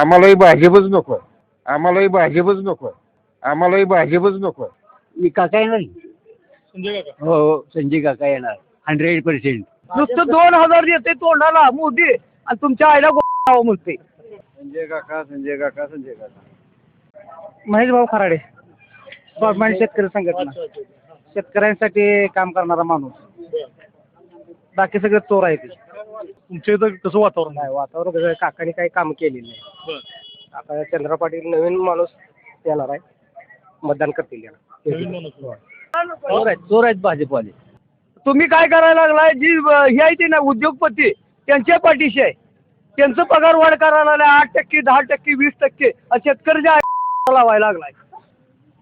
आम्हालाही भाजपच नको. आम्हालाही भाजपच नको. आम्हालाही भाजपच नको. मी काका येणार? संजय काका. हो हो संजय काका येणार. हंड्रेड पर्सेंट नुसतं दोन हजार देते तोंडाला मोदी. आणि तुमच्या आईला म्हणते. संजय काका संजय काका संजय काका. महेश भाऊ खराडे. गव्हर्नमेंट शेतकरी संघटना. शेतकऱ्यांसाठी काम करणारा माणूस. बाकी सगळे चोर आहेत तुमच्या इथं कसं वातावरण आहे? नाही वातावरण कसं आहे, काकाने काही काम केलेलं नाही. बरं. आता चंद्र पाटील नवीन माणूस येणार आहे. मतदान करतील याला. नवीन माणूस. चोर आहेत चोर आहेत भाजपवाले. तुम्ही काय करायला लागलाय? जी अं, हे आहे ते ना उद्योगपती. त्यांच्या पाठीशी आहे. त्यांचं पगार वाढ करायला लागलाय. आठ टक्के दहा टक्के वीस टक्के. आणि शेतकऱ्याच्या आई लावायला लागलाय.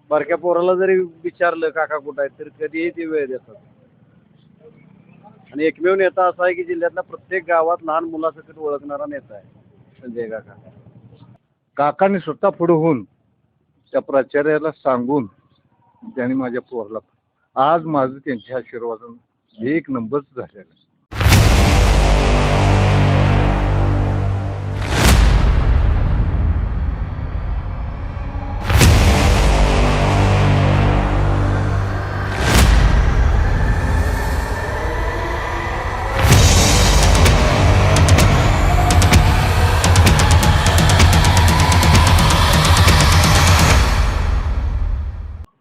बारक्या पोराला जरी विचारलं काका कुठं आहेत? तर कधीही ते वेळ देतात. आणि एकमेव नेता असा आहे की जिल्ह्यातल्या प्रत्येक गावात लहान मुलासकट ओळखणारा नेता आहे संजय काका काकाने स्वतः पुढे होऊन त्या प्राचार्याला सांगून त्यांनी माझ्या पोरला आज माझं त्यांच्या आशीर्वादानं एक नंबरच झालेला आहे.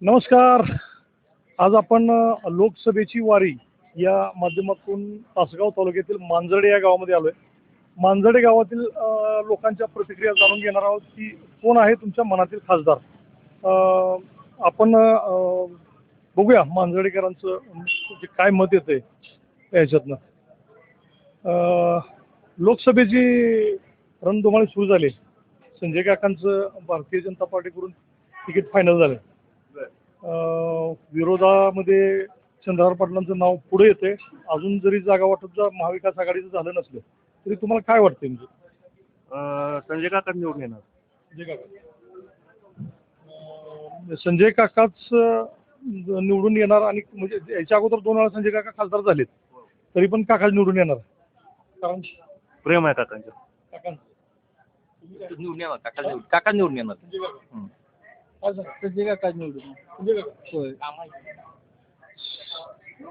नमस्कार. आज आपण लोकसभेची वारी या माध्यमातून तासगाव तालुक्यातील मांजर्डे या गावामध्ये आलोय. मांजर्डे गावातील लोकांच्या प्रतिक्रिया जाणून घेणार आहोत की कोण आहे तुमच्या मनातील खासदार? आपण बघूया मांजर्डेकरांचं जे म्हणजे काय मत येते याच्यातनं. लोकसभेची रणधुमाळी सुरू झाली. संजय काकांचं भारतीय जनता पार्टीकडून तिकीट फायनल झालं. विरोधामध्ये चंद्रहार पाटलांचं नाव पुढे येते अजून जरी जागा वाटप जर महाविकास आघाडीचं झालं नसलं तरी तुम्हाला काय वाटतं म्हणजे? संजय काका निवडून येणार. संजय काका. अं, संजय काकाच निवडून येणार आणि म्हणजे याच्या अगोदर दोन वेळा संजय काका खासदार झालेत. तरी पण काका निवडून येणार. कारण प्रेम आहे काकांचं. काकांचं. निवडून येणार काका निवडून काका निवडून येणार. काका. काय सांगा? संजय काका निवडून काका होय.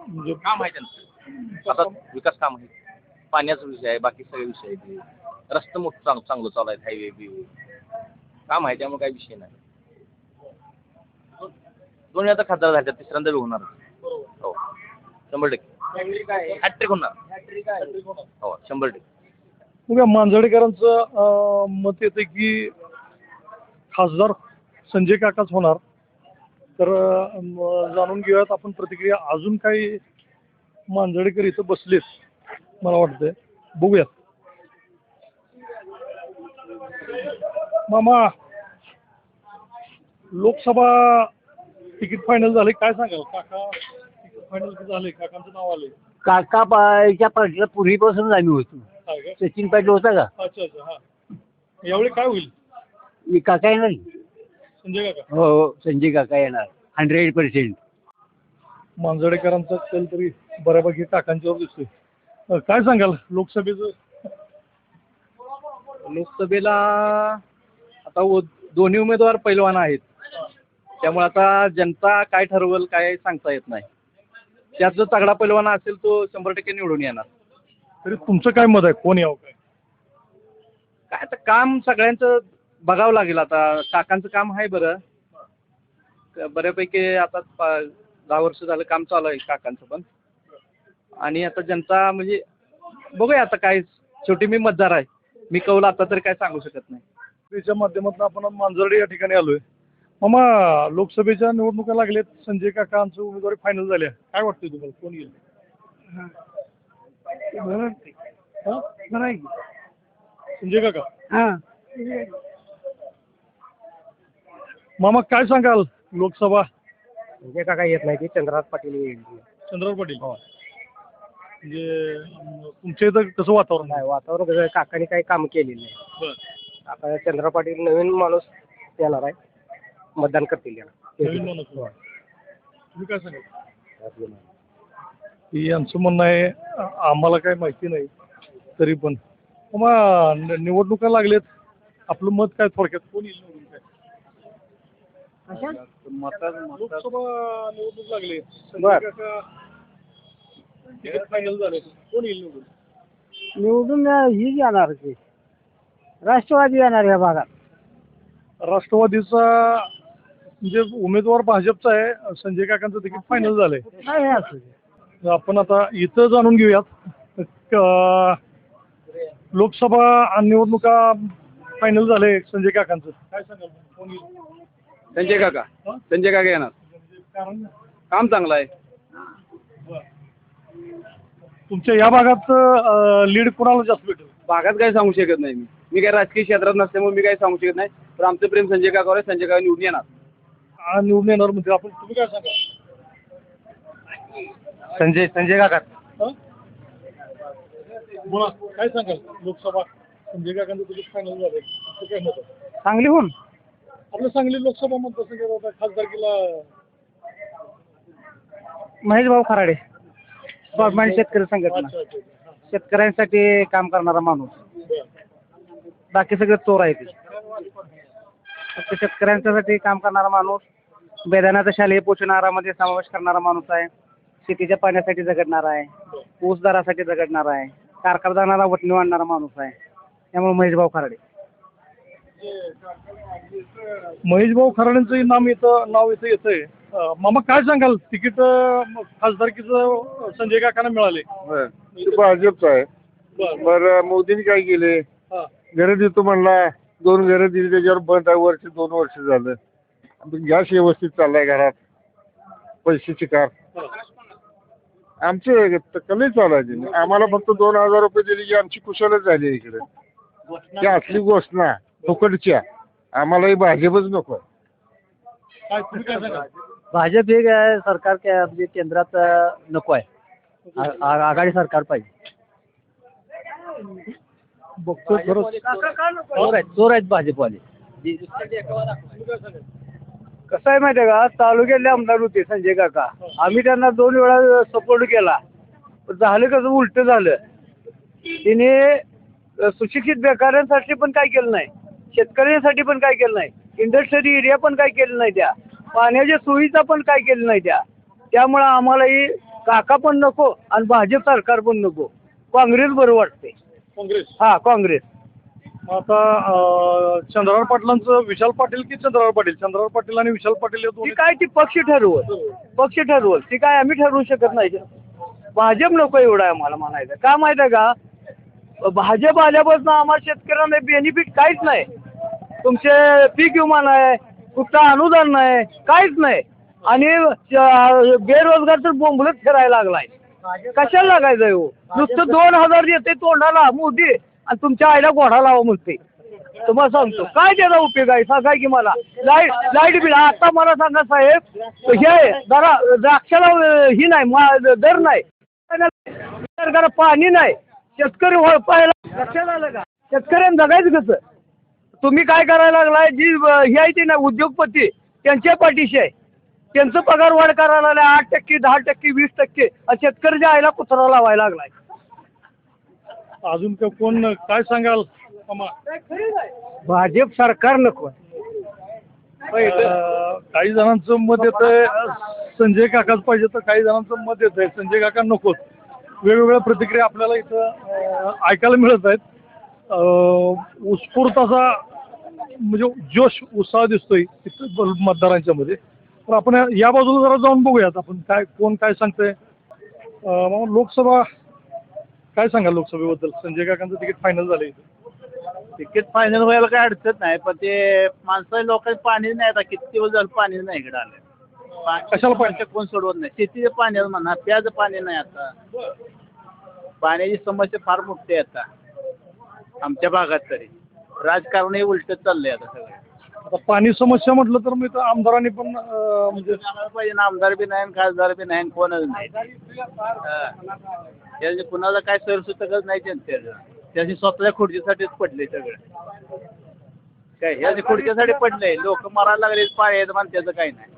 म्हणजे काम आहे त्यांचं. आता विकास काम आहे. पाण्याचा विषय आहे बाकी सगळे विषय आहेत रस्ते मोठं चांग चांगलं चालू आहेत हायवे बिवे काम आहे त्यामुळे काही विषय नाही. दोन्ही आता खासदार झाले तिसऱ्यांदा बी होणार. हो. शंभर टक्के. हॅट्रिक होणार. हो शंभर टक्के. बघा मांजरेकरांचं अं, मत येतं की खासदार संजय काकाच होणार. तर जाणून घेऊयात आपण प्रतिक्रिया. अजून काही मांजरेकर इथं बसलेत मला वाटतंय. बघूयात. मामा लोकसभा तिकीट फायनल झाले. काय सांगाल? काका तिकीट फायनल झाले? काकांचं नाव आलंय. काका पाच्या पार्टीला पूर्वीपासूनच आम्ही होतो. सचिन पाटील होता का? अच्छा अच्छा हा. यावेळी काय होईल? काका येणार संजय काका? हो हो संजय काका येणार. हंड्रेड पर्सेंट मांजरेकरांचा कल तरी बऱ्यापैकी काकांच्यावर दिसतोय अं, काय सांगाल लोकसभेचं? लोकसभेला आता उ- दोन्ही उमेदवार पैलवान आहेत. त्यामुळे आता जनता काय ठरवल काय सांगता येत नाही. त्यात जो तगडा पैलवान असेल तो शंभर टक्के निवडून येणार. तरी तुमचं काय मत आहे? कोण यावं काय? काय आता काम सगळ्यांचं बघावं लागेल आता. काकांचं काम आहे बरं. बऱ्यापैकी आता पा- दहा वर्ष झालं काम चालू आहे काकांचं पण. आणि आता जनता म्हणजे बघूया आता काय शेवटी मी मतदार आहे. मी कौल आता तरी काय सांगू शकत नाही. त्याच्या माध्यमातून आपण मांजर्डे या ठिकाणी आलोय. मामा लोकसभेच्या निवडणुका लागल्यात. संजय काकांचं उमेदवारी फायनल झाल्या. काय वाटतंय तुम्हाला? कोण येईल? हा? संजय काका. मामा काय सांगाल लोकसभा? म्हणजे काका येत नाही ते चंद्रनाथ पाटील येईल. चंद्रराव पाटील? म्हणजे अं, तुमच्या इथं कसं वातावरण आहे? नाही वातावरण कसं आहे, काकाने काही काम केलेलं नाही. बरं. आता चंद्र पाटील नवीन माणूस येणार आहे. मतदान करतील याला. नवीन माणूस. तुम्ही काय सांगाल? यांचं म्हणणं आहे आ- आम्हाला काही माहिती नाही तरी पण. मग निवडणुका लागलेत आपलं मत काय थोडक्यात? कोण येईल निवडून? काय लोकसभा निवडणूक लागली. बर. तिकीट फायनल झाले. कोण येईल निवडून? निवडून ही येणार की. राष्ट्रवादी येणार या भागात. राष्ट्रवादीचा म्हणजे उमेदवार भाजपचा आहे. संजय काकांचं तिकीट फायनल झालंय. काय हे असं आपण आता इथं जाणून घेऊयात. क- लोकसभा निवडणुका फायनल झाले संजय काकांचं. काय सांगाल? कोण येईल? संजय काका? संजय काका येणार. कारण? काम चांगलं आहे. तुमच्या या भागात लीड कुणाला जास्त भेटेल? भागात काही सांगू शकत नाही मी. मी काही राजकीय क्षेत्रात नसल्यामुळे मी काही सांगू शकत नाही. पण आमचं प्रेम संजय काकावर आहे. संजय काका निवडून येणार. आ, निवडून येणार म्हणजे आपण तुम्ही काय सांगा संजय संजय काका. बोला काय सांगाल? लोकसभा संजय काकांचं तिकीट फायनल? सांगली होऊन. आपलं सांगली लोकसभा मतदारसंघात आता खासदारकीला महेश भाऊ खराडे. गव्हर्नमेंट शेतकरी संघटना. अच्छा, अच्छा, अच्छा. शेतकऱ्यांसाठी काम करणारा माणूस. बाकी सगळे चोर आहे ते फक्त शेतकऱ्यांच्यासाठी काम करणारा माणूस मैदानाचा शालेय पोषण आहारामध्ये समावेश करणारा माणूस आहे. शेतीच्या पाण्यासाठी झगडणारा आहे. ऊस दरासाठी झगडणारा आहे. कारखानदाराला वटणी आणणारा माणूस आहे. त्यामुळे महेश भाऊ खराडे. महेश भाऊ खराडेंचं नाम इथं नाव इथं येतंय. अं, मामा काय सांगाल? तिकीट खासदारकीचं संजय काकांना मिळाले. ते भाजपचं आहे. बरं. बरं मोदींनी काय केले? हा. घरं देतो म्हणला दोन घरं दिली त्याच्यावर बंद आहे वर्ष दोन वर्ष झालं. गॅस व्यवस्थित चाललाय घरात. पैशाची कार. आमचे कमी चालायचे आम्हाला फक्त दोन हजार रुपये दिले की आमची कुशलच झाली आहे इकडे. ती असली गोष्ट ना फुकटच्या. आम्हालाही भाजपच नको. काय तुम्ही काय सांगाल? भाजप हे काय सरकार काय म्हणजे केंद्रात अं, नको आहे. आ- आ- आघाडी सरकार पाहिजे. बघतो खरंच चोर आहेत चोर आहेत भाजपवाले. कसं आहे माहिती आहे का? तालुक्यातले आमदार होते संजय काका. आम्ही त्यांना दोन वेळा सपोर्ट केला. पण झालं कसं उलट झालं. तिने अ, सुशिक्षित बेकारांसाठी पण काय केलं नाही. शेतकऱ्यांसाठी पण काय केलं नाही. इंडस्ट्रियल एरिया पण काय केलं नाही त्या. पाण्याच्या सोयीचा पण काय केलं नाही त्या. त्यामुळं आम्हालाही काका पण नको आणि भाजप सरकार पण नको. काँग्रेस बरं वाटते काँग्रेस? हा काँग्रेस. आता अं, चंद्रराव पाटलांचं विशाल पाटील की चंद्रराव पाटील? चंद्रराव पाटील आणि विशाल पाटील या ती दोन्ही काय ती पक्ष ठरवल? पक्ष ठरवल. ती काय आम्ही ठरवू शकत नाही. भाजप नको एवढं आम्हाला म्हणायचं. का माहिती आहे का? भाजप आल्यापासून आम्हाला शेतकऱ्यांना बेनिफिट काहीच नाही. तुमचे पीक विमा नाही कुठं अनुदान नाही काहीच नाही. आणि बेरोजगार तर बोंबलत फिरायला लागलाय. कशाला लागायचं हो? नुसतं दोन हजार येते तोंडाला मोदी आणि तुमच्या आईला घोडा लावा म्हणते तुम्हाला सांगतो काय त्याचा उपयोग आहे? सांगा की मला. लाइट लाइट बिल आता मला सांगा साहेब. हे जरा द्राक्षाला ही नाही दर नाही. सरकार पाणी नाही. शेतकरी पाहायला लक्षात आलं का शेतकऱ्यांनी जगायचं कसं? तुम्ही काय करायला लागलाय? जी ही आहे ती ना उद्योगपती त्यांच्या पाठीशी आहे. त्यांचं पगार वाढ करायला लागलाय आठ टक्के दहा टक्के वीस टक्के आणि शेतकऱ्याच्या आईला कुत्रा लावायला लागलाय. अजून का कोण काय सांगाल? भाजप सरकार नको अं, काही जणांचं मत येत आहे संजय काकाच पाहिजे तर काही जणांचं मत येत आहे संजय काका नकोच वेगवेगळ्या प्रतिक्रिया आपल्याला इथं अं, ऐकायला मिळत आहेत. अं, उत्स्फूर्त असा म्हणजे जोश उत्साह दिसतोय मतदारांच्या मध्ये. तर आपण या- बाजूला जरा जाऊन बघूयात आपण. काय कोण काय सांगतंय? लोकसभा काय सांगाल लोकसभेबद्दल? संजय काकांचं तिकीट फायनल झालं तिकीट फायनल व्हायला काही अडचण नाही पण ते माणसं लोकांनी पाणी नाही आता. किती दिवस झालं पाणी नाही इकडे आलं. कशाला पाणी? कोण सोडवत नाही. शेतीचं पाणी म्हणा प्याज पाणी नाही आता. पाण्याची समस्या फार मोठी आहे आता. आमच्या भागात तरी. राजकारण हे उलट चाललंय आता सगळं. आता पाणी समस्या म्हटलं तर मी तर आमदारांनी पण अं, म्हणजे आम्हाला पाहिजे ना आमदार बी नाही आणि खासदार बी नाही आणि कोणच नाही. हा. त्याचे कुणाला काय सरसुतकच नाही जनतेला त्याची स्वतःच्या खुर्चीसाठीच पडले सगळं. काय ह्याची खुर्चीसाठी पडले. लोक मरायला लागले पाय आहेत मान त्याचं काही नाही.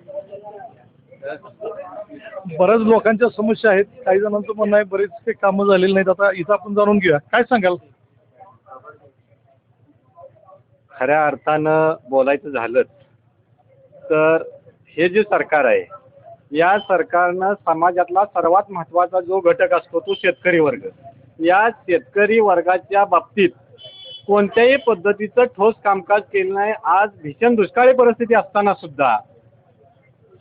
बऱ्याच लोकांच्या समस्या आहेत. काही जणांचं म्हणणं आहे बरेच काही कामं झालेली नाहीत. आता इथं आपण जाणून घेऊया. काय सांगाल? खऱ्या अर्थानं बोलायचं झालंच. तर हे जे सरकार आहे या सरकारनं समाजातला सर्वात महत्त्वाचा जो घटक असतो तो शेतकरी वर्ग. या शेतकरी वर्गाच्या बाबतीत कोणत्याही पद्धतीचं ठोस कामकाज केलं नाही. आज भीषण दुष्काळी परिस्थिती असताना सुद्धा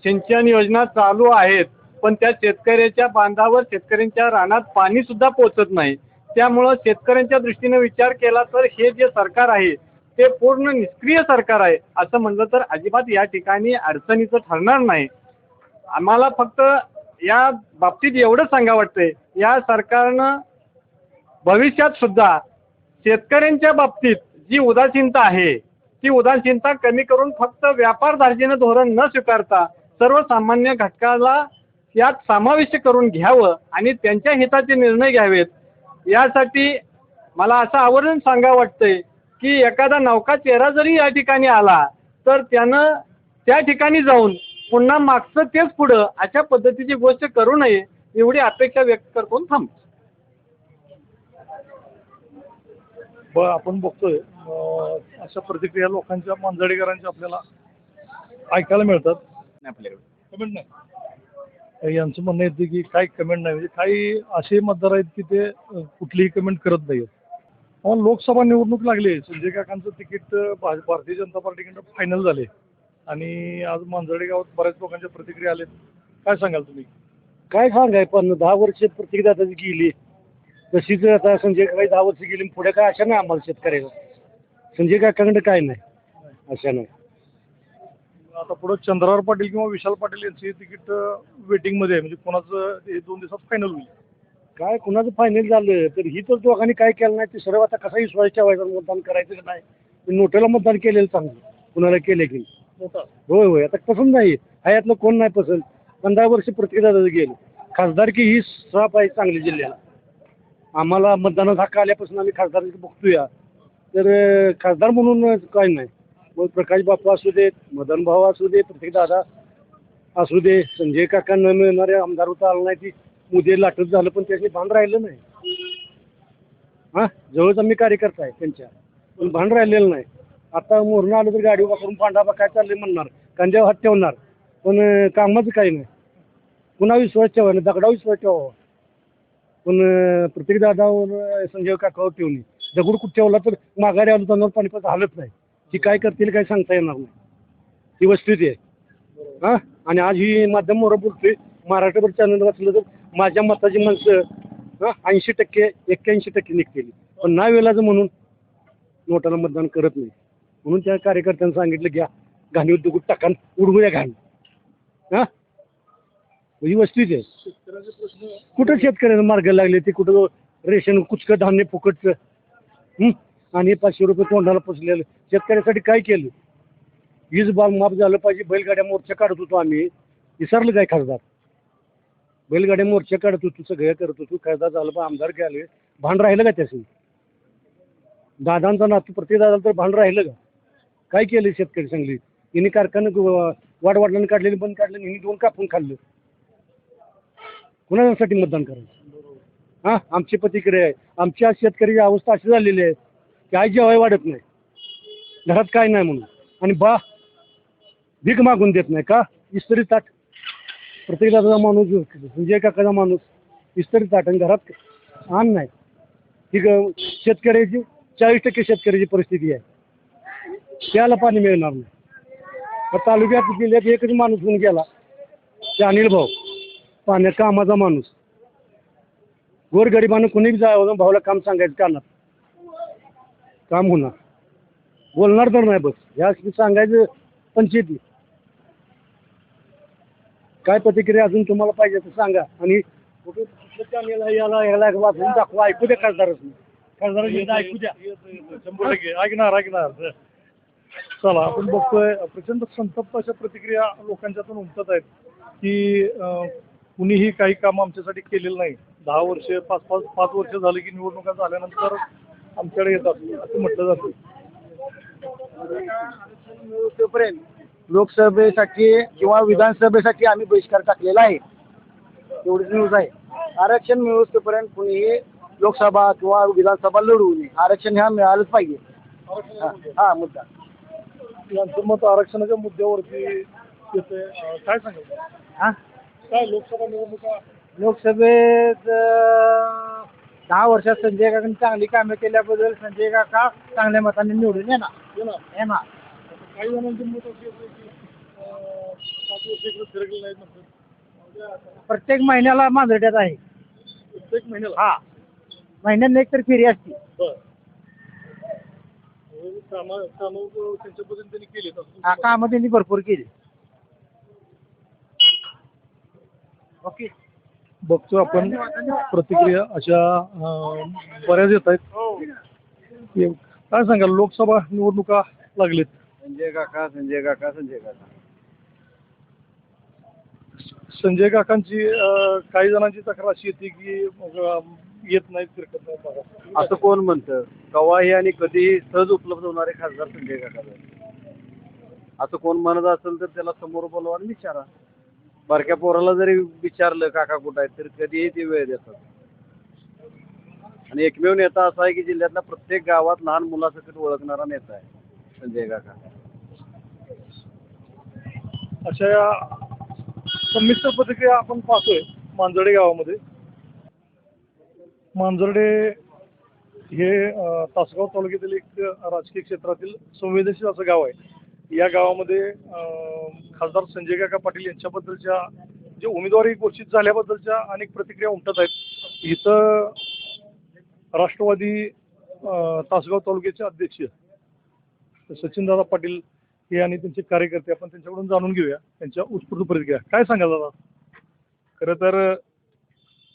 सिंचन योजना चालू आहेत पण त्या शेतकऱ्याच्या बांधावर शेतकऱ्यांच्या रानात पाणी सुद्धा पोचत नाही. त्यामुळं शेतकऱ्यांच्या दृष्टीने विचार केला तर हे जे सरकार आहे ते पूर्ण निष्क्रिय सरकार आहे असं म्हणलं तर अजिबात या ठिकाणी अडचणीचं ठरणार नाही. आम्हाला फक्त या बाबतीत एवढंच सांगा वाटते या सरकारनं भविष्यात सुद्धा शेतकऱ्यांच्या बाबतीत जी उदासीनता आहे ती उदासीनता कमी करून फक्त व्यापार धार्जिनं धोरण न स्वीकारता सर्वसामान्य घटकाला यात समाविष्ट करून घ्यावं आणि त्यांच्या हिताचे निर्णय घ्यावेत. यासाठी मला असं आवर्जून सांगा वाटतंय की एखादा नौका चेहरा जरी या ठिकाणी आला तर त्यानं त्या ठिकाणी जाऊन पुन्हा मागचं तेच पुढं अशा पद्धतीची गोष्ट करू नये एवढी अपेक्षा व्यक्त करतो थांबतो. ब आपण बघतोय अशा प्रतिक्रिया लोकांच्या मांजरेकरांच्या आपल्याला ऐकायला मिळतात. आपल्याकडे. कमेंट नाही. यांचं म्हणणं येतं की काही कमेंट नाही म्हणजे काही असे मतदार आहेत की ते कुठलीही कमेंट करत नाहीत. मग लोकसभा निवडणूक लागली. संजय काकांचं तिकीट भा- भारतीय जनता पार्टीकडनं फायनल झाले. आणि आज मांजर्डे गावात बऱ्याच लोकांच्या प्रतिक्रिया आल्यात काय सांगाल तुम्ही? काय सांगाय पण दहा वर्ष प्रत्येक दादाची गेली. तशीच आता संजय काका दहा वर्ष गेली पुढे काय अशा नाही आम्हाला शेतकऱ्याला. संजय काकाकडे काय नाही. अशा नाही. आता पुढे चंद्रावर पाटील किंवा विशाल पाटील यांची तिकीट वेटिंगमध्ये आहे. म्हणजे कोणाचं हे दोन दिवसात फायनल होईल. काय कुणाचं फायनल झालं? तर ही तर दोघांनी काय केलं नाही ते सर्व आता कसा विश्वास ठेवायचा मतदान करायचं का नाही नोटेला मतदान केलेलं चांगलं. कुणाला केले की होय होय. आता पसंत नाही. हयातलं कोण नाही पसंत. पंधरा वर्ष प्रत्येक दादाचं गेलं. खासदारकी ही श्राप आहे चांगली जिल्ह्याला. आम्हाला मतदानात हक्क आल्यापासून आम्ही खासदारकी बघतोया. तर खासदार म्हणून काय नाही. मग प्रकाश बापू असू देत मदन भाऊ असू दे प्रत्येक दादा असू दे संजय काका न मिळणारे आमदार होता आला नाही ती. उद्या लाटत झालं पण त्याचे भान राहिलं नाही. हां? जवळच आम्ही कार्यकर्ता आहे त्यांच्या. पण भान राहिलेलं नाही. आता मोरणं आलं तर गाडी उभा करून पांढरा काय चाललंय म्हणणार. कांद्यावर हात ठेवणार. पण अं, कामाचं काही नाही. पुन्हा विश्वास ठेवा नाही दगडा विश्वास ठेवा पण प्रत्येक दादावर संजय काकावर ठेवणे दगड कुठे ठेवला तर माघारी आलो त्यांना पाणीपत हालत नाही. ती काय करतील काय सांगता येणार नाही. ही वस्तुस्थिती आहे. हां? आणि आज ही माध्यमावर बोलतोय. महाराष्ट्रभर चॅनल वाचलं तर माझ्या मताची माणसं ऐंशी टक्के एक्क्याऐंशी टक्के निघतील. पण ना म्हणून नोटाला मतदान करत नाही. म्हणून त्या कार्यकर्त्यांनी सांगितलं घ्या घाणी उद्योग टाकान उडवूया घाण. हां? ही वस्तीच आहे. कुठं शेतकऱ्यांना मार्ग लागले ते कुठं रेशन कुचकं धान्य फुकटचं? आणि पाचशे रुपये तोंडाला पसलेलं. शेतकऱ्यासाठी काय केलं? वीज बाल माफ झालं पाहिजे बैलगाड्या मोर्चा काढत होतो आम्ही. विसरलं काय खासदार? बैलगाड्या मोर्चा काढत होतो सगळं करत होतो खासदार झालं पण आमदार आले? भांड राहिलं का त्याशी दादांचा नातू प्रत्येक दादाला तर भांड राहिलं का? काय केलं शेतकरी सांगली हिने कारखानं वाडवाडलांनी काढलेलं बंद काढलं यांनी दोन कापून खाल्लं. कुणासाठी मतदान करायचं? हां? आमची प्रतिक्रिया आहे. आमची आज अवस्था अशी झालेली आहे की आई जेवाय वाढत नाही. घरात काय नाही म्हणून. आणि बा भीक मागून देत नाही का? इस्त्री ताट प्रत्येक दादाचा माणूस संजय म्हणजे काकाचा माणूस इस्त्री ताटण घरात आण नाही. ही ग- शेतकऱ्याची चाळीस टक्के शेतकऱ्याची परिस्थिती आहे. त्याला पाणी मिळणार नाही. तर तालुक्यात जिल्ह्यात एकच माणूस होऊन गेला. ते अनिल भाऊ. पाण्यात कामाचा माणूस. गोरगरिबानं कुणी जावं भाऊला काम सांगायचं कानात. काम होणार. बोलणार तर नाही बस. या सांगायचं पंचायती. काय प्रतिक्रिया अजून तुम्हाला पाहिजे तर सांगा. आणि channel याला याला वाचून दाखवा ऐकू द्या खासदारच. खासदार ऐकू द्या. शंभर टक्के. ऐकणार ऐकणार. चला आपण बघतोय प्रचंड संतप्त अशा प्रतिक्रिया लोकांच्यातून उमटत आहेत की कुणीही काही काम आमच्यासाठी केलेलं नाही. दहा वर्ष पाच पाच पाच वर्ष झाली की निवडणुका झाल्यानंतर आमच्याकडे येतात असं म्हटलं जातं. लोकसभेसाठी किंवा विधानसभेसाठी आम्ही बहिष्कार टाकलेला आहे. एवढीच न्यूज आहे. आरक्षण मिळवतोपर्यंत कुणीही लोकसभा किंवा विधानसभा लढवू नये. आरक्षण ह्या मिळालंच पाहिजे. हा मुद्दा. यांचं मत आरक्षणाच्या मुद्द्यावरती येते काय सांगाल? हा? काय लोकसभा निवडणुका? लोकसभेत दहा वर्षात संजय काकांनी चांगली कामे केल्याबद्दल संजय काका चांगल्या मताने निवडून येणार. येणार. येणार. काही जणांचं मत असं येतं की अं, पाच वर्ष इकडे फिरकले नाहीत म्हणतात प्रत्येक महिन्याला मांजरट्यात आहे. प्रत्येक महिन्याला? हा. महिन्यात एक तर फेरी असते. बरं. कामं कामं त्यांच्या पद्धतीने त्यांनी केली हा कामं त्यांनी भरपूर केली. ओके. बघतो आपण प्रतिक्रिया अशा अं, बऱ्याच येत आहेत. हे काय सांगाल लोकसभा निवडणुका लागलेत. संजय काका संजय काका संजय काका. संजय काकांची अं, काही जणांची तक्रार अशी येते की अं, येत नाहीत फिरकत नाहीत बघा असं कोण म्हणतं? कवाही आणि कधीही सहज उपलब्ध होणारे खासदार संजय काका असं कोण म्हणत असेल तर त्याला समोर बोलवा आणि विचारा. बारक्या पोराला जरी विचारलं काका कुठं आहेत? तर कधीही ते वेळ देतात. आणि एकमेव नेता असा आहे की जिल्ह्यातल्या प्रत्येक गावात लहान मुलासकट ओळखणारा नेता आहे संजय काका. अशा या संमिश्र प्रतिक्रिया आपण पाहतोय मांजर्डे गावामध्ये. मांजर्डे हे तासगाव तालुक्यातील एक राजकीय क्षेत्रातील संवेदनशील असं गाव आहे. या गावामध्ये खासदार संजय काका पाटील यांच्याबद्दलच्या जे उमेदवारी घोषित झाल्याबद्दलच्या अनेक प्रतिक्रिया उमटत आहेत. इथं राष्ट्रवादी तासगाव तालुक्याचे अध्यक्ष सचिनदादा पाटील हे आणि त्यांचे कार्यकर्ते आपण त्यांच्याकडून जाणून घेऊया. त्यांच्या उत्स्फूर्त प्रतिक्रिया. काय सांगाल दादा? खरं तर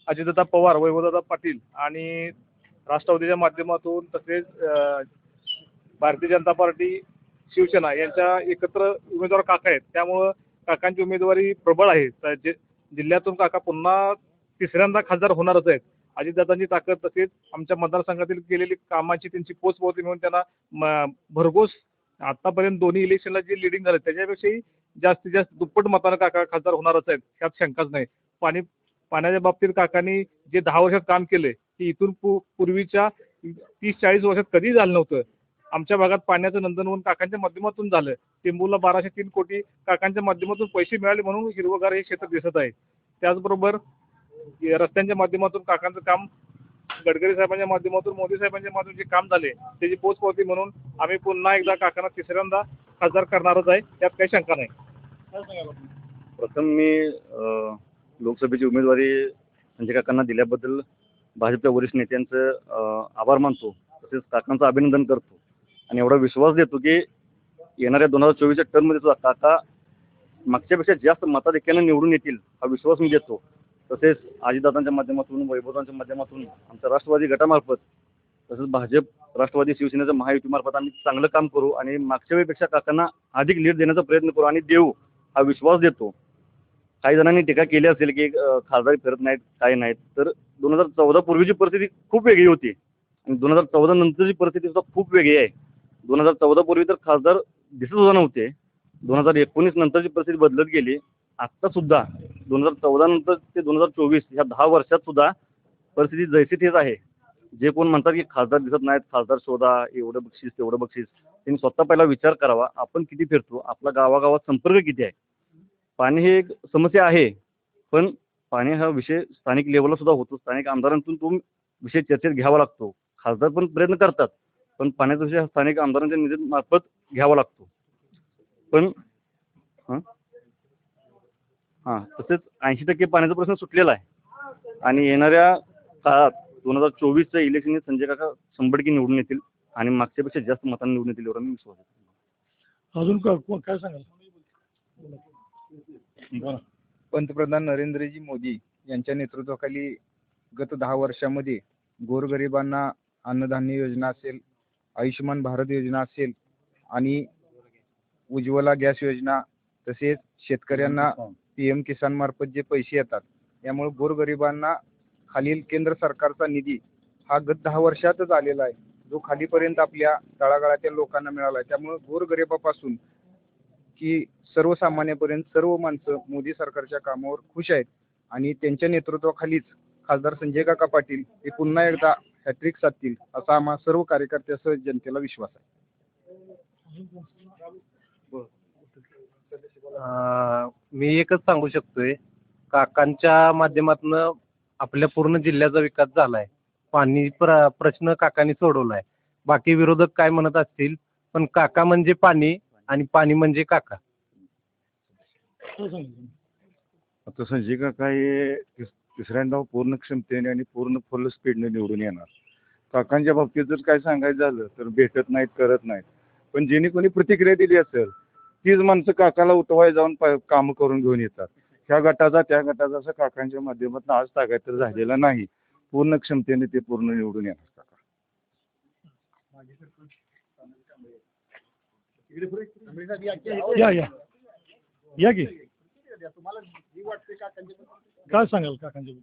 अजितदादा पवार वैभवदादा पाटील आणि राष्ट्रवादीच्या माध्यमातून तसेच भारतीय जनता पार्टी शिवसेना यांच्या एकत्र उमेदवार काका आहेत. त्यामुळं काकांची उमेदवारी प्रबळ आहे. तर जे जिल्ह्यातून काका पुन्हा तिसऱ्यांदा खासदार होणारच आहेत. अजितदादांची ताकद तसेच आमच्या मतदारसंघातील केलेली कामाची त्यांची पोचपावती मिळून त्यांना म- भरघोस आतापर्यंत दोन्ही इलेक्शनला जे लिडिंग झालं त्याच्यापेक्षाही जास्तीत जास्त दुप्पट मतानं काका खासदार होणारच आहेत त्यात शंकाच नाही. पाणी पाण्याच्या बाबतीत काकांनी जे दहा वर्षात काम केले ते इथून पू पूर्वीच्या तीस चाळीस वर्षात कधी झालं नव्हतं. आमच्या भागात पाण्याचं नंदनवन काकांच्या माध्यमातून झालं. टेंबूला बाराशे तीन कोटी काकांच्या माध्यमातून पैसे मिळाले म्हणून हिरवगार हे क्षेत्र दिसत आहे. त्याचबरोबर रस्त्यांच्या माध्यमातून काकांचं काम गडकरी साहेबांच्या माध्यमातून मोदी साहेबांच्या माध्यमातून जे काम झाले त्याची पोचपावती म्हणून आम्ही पुन्हा एकदा काकांना तिसऱ्यांदा खासदार करणारच आहे. त्यात काही शंका नाही? प्रथम मी अ, लोकसभेची उमेदवारी संजय काकांना दिल्याबद्दल भाजपच्या वरिष्ठ नेत्यांचं आभार मानतो. तसेच काकांचं अभिनंदन करतो. आणि एवढा विश्वास देतो की येणाऱ्या दोन हजार चोवीसच्या टर्ममध्ये सुद्धा काका मागच्यापेक्षा जास्त मताधिक्यानं निवडून येतील हा विश्वास मी देतो. तसेच अजितदादांच्या माध्यमातून वैभवदांच्या माध्यमातून आमच्या राष्ट्रवादी गटामार्फत तसंच भाजप राष्ट्रवादी शिवसेनेचं महायुतीमार्फत आम्ही चांगलं काम करू आणि मागच्या वेळेपेक्षा काकांना अधिक लीड देण्याचा प्रयत्न करू आणि देऊ हा विश्वास देतो. काही जणांनी टीका केली असेल की खासदारी खासदार फिरत नाहीत काय नाहीत तर दोन हजार चौदा पूर्वीची परिस्थिती खूप वेगळी होती. आणि दोन हजार चौदा नंतरची परिस्थिती सुद्धा खूप वेगळी आहे. दोन हजार चौदा पूर्वी तर खासदार दिसत सुद्धा नव्हते. दोन हजार एकोणीस नंतरची परिस्थिती बदलत गेली. आत्ता सुद्धा दोन हजार चौदा नंतर ते दोन हजार चोवीस ह्या दहा वर्षात सुद्धा परिस्थिती जैसी तेच आहे. जे कोण म्हणतात की खासदार दिसत नाहीत खासदार शोधा एवढं बक्षीस तेवढं बक्षीस त्यांनी स्वतः पहिला विचार करावा आपण किती फिरतो आपला गावागावात संपर्क किती आहे? पाणी हे एक समस्या आहे पण पाणी हा विषय स्थानिक लेवलला सुद्धा होतो. स्थानिक आमदारांतून तो विषय चर्चेत घ्यावा लागतो. खासदार पण प्रयत्न करतात पण पाण्याचा विषय हा स्थानिक आमदारांच्या निधीमार्फत घ्यावा लागतो. पण हां? हां तसेच ऐंशी टक्के पाण्याचा प्रश्न सुटलेला आहे. आणि येणाऱ्या काळात दोन हजार चोवीसच्या इलेक्शनने संजय काका शंभर टक्के निवडून येतील आणि मागच्यापेक्षा जास्त मतांनी निवडून येतील एवढा मी विश्वास आहे अजून का को- काय सांगाल? पंतप्रधान नरेंद्रजी मोदी यांच्या नेतृत्वाखाली गत दहा वर्षामध्ये गोरगरिबांना अन्नधान्य योजना असेल आयुष्यमान भारत योजना असेल आणि उज्ज्वला गॅस योजना तसेच शेतकऱ्यांना पी एम किसान मार्फत जे पैसे येतात यामुळे गोरगरिबांना खालील केंद्र सरकारचा निधी हा गत दहा वर्षातच आलेला आहे. जो खालीपर्यंत आपल्या तळागाळातील लोकांना मिळाला. आहे त्यामुळे गोरगरिबापासून की सर्वसामान्यपर्यंत सर्व माणसं मोदी सरकारच्या कामावर खुश आहेत आणि त्यांच्या नेतृत्वाखालीच खासदार संजय काका पाटील हे पुन्हा एकदा हॅट्रिक साधतील असा आम्हा सर्व कार्यकर्त्यासह जनतेला विश्वास आहे. मी एकच सांगू शकतोय. काकांच्या माध्यमातून आपल्या पूर्ण जिल्ह्याचा विकास झालाय. पाणी प्र प्रश्न काकांनी सोडवलाय. बाकी विरोधक काय म्हणत असतील पण काका म्हणजे पाणी आणि पाणी म्हणजे काका. आता संजय काका हे तिस- तिसऱ्यांदा पूर्ण क्षमतेने आणि पूर्ण फुल स्पीडने निवडून येणार. काकांच्या बाबतीत जर काय सांगायचं झालं तर भेटत नाहीत करत नाहीत. पण ज्यांनी कोणी प्रतिक्रिया दिली असेल तीच माणसं काकाला उतवाय जाऊन पा- कामं करून घेऊन येतात. ह्या गटाचा त्या गटाचा असं काकांच्या माध्यमातून आज तागायतर झालेला नाही. पूर्ण क्षमतेने ते पूर्ण निवडून येणार काका. या या. या की. काय सांगाल काकांच्या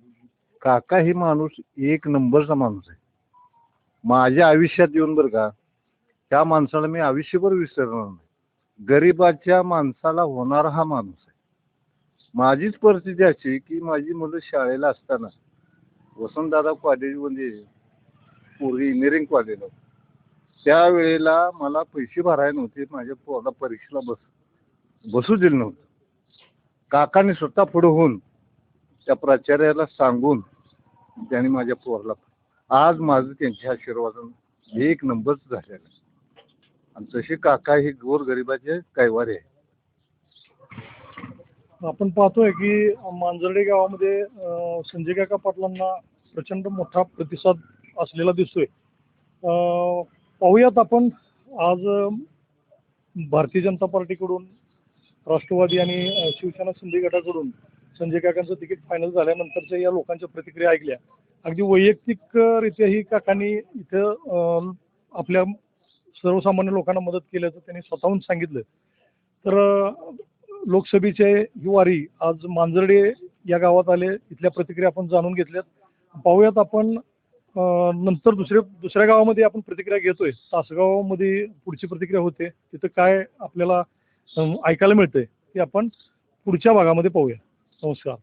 काका हे माणूस एक नंबरचा माणूस आहे. माझ्या आयुष्यात येऊन बरं का त्या माणसाला मी आयुष्यभर विसरणार नाही. गरिबाच्या माणसाला होणारा हा माणूस आहे. माझीच परिस्थिती अशी की माझी मुलं शाळेला असताना वसंतदादा कॉलेजमध्ये पूर्वी इंजिनिअरिंग होतं. त्यावेळेला मला पैसे भरायला नव्हते माझ्या पोराला परीक्षेला बस बसू दिलं नव्हतं. काकाने स्वतः पुढे होऊन त्या प्राचार्याला सांगून त्यांनी माझ्या पोराला आज माझं त्यांच्या आशीर्वादानं एक नंबरच झालेला आहे. आणि तसे काका हे गोरगरिबाचे कैवारी आहे. आपण पाहतोय की मांजर्डे गावामध्ये अं, संजय काका पाटलांना प्रचंड मोठा प्रतिसाद असलेला दिसतोय. अं, पाहूयात आपण आज अं, भारतीय जनता पार्टीकडून राष्ट्रवादी आणि अं, शिवसेना शिंदे गटाकडून संजय काकांचं तिकीट फायनल झाल्यानंतरच्या या लोकांच्या प्रतिक्रिया ऐकल्या. अगदी वैयक्तिकरित्याही काकांनी इथं अं, आपल्या सर्वसामान्य लोकांना मदत केल्याचं त्यांनी स्वतःहून सांगितलं. तर लोकसभेचे ही आज मांजर्डे या गावात आले. इथल्या प्रतिक्रिया आपण जाणून घेतल्यात. पाहूयात आपण नंतर दुसऱ्या दुसऱ्या गावामध्ये आपण प्रतिक्रिया घेतोय. तासगावमध्ये पुढची प्रतिक्रिया होते. तिथं काय आपल्याला ऐकायला मिळतंय ते आपण पुढच्या भागामध्ये पाहूया. नमस्कार.